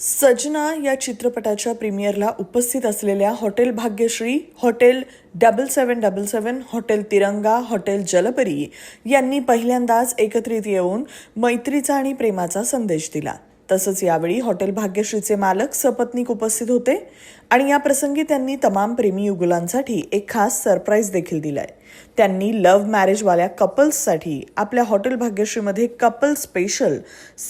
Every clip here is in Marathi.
सजना या चित्रपटाच्या प्रीमियरला उपस्थित असलेल्या hotel Bhagyashree hotel double seven double seven hotel Tiranga hotel Jalpari यांनी पहिल्यांदाच एकत्रित येऊन मैत्रीचा आणि प्रेमाचा संदेश दिला. तसंच यावेळी हॉटेल भाग्यश्रीचे मालक सपत्नीक उपस्थित होते आणि या प्रसंगी त्यांनी तमाम प्रेमी युगुलांसाठी एक खास सरप्राईज देखील दिलाय. त्यांनी लव्ह मॅरेजवाल्या कपल्ससाठी आपल्या हॉटेल भाग्यश्रीमध्ये कपल स्पेशल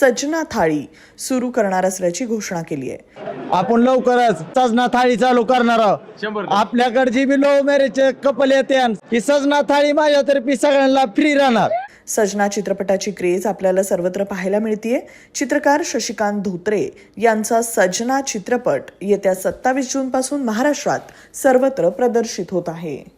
सजना थाळी सुरू करणार असल्याची घोषणा केली आहे. आपण लवकरच सजना थाळी चालू करणार आहोत. आपल्याकडे जी बी लव्ह मॅरेज कपल येते ही सजना थाळी माझ्यातर्फे सगळ्यांना फ्री राहणार. सजना चित्रपटाची क्रेज आपल्याला सर्वत्र पाहायला मिळतीये. चित्रकार शशिकांत धोत्रे यांचा सजना चित्रपट येत्या सत्तावीस जूनपासून महाराष्ट्रात सर्वत्र प्रदर्शित होत आहे.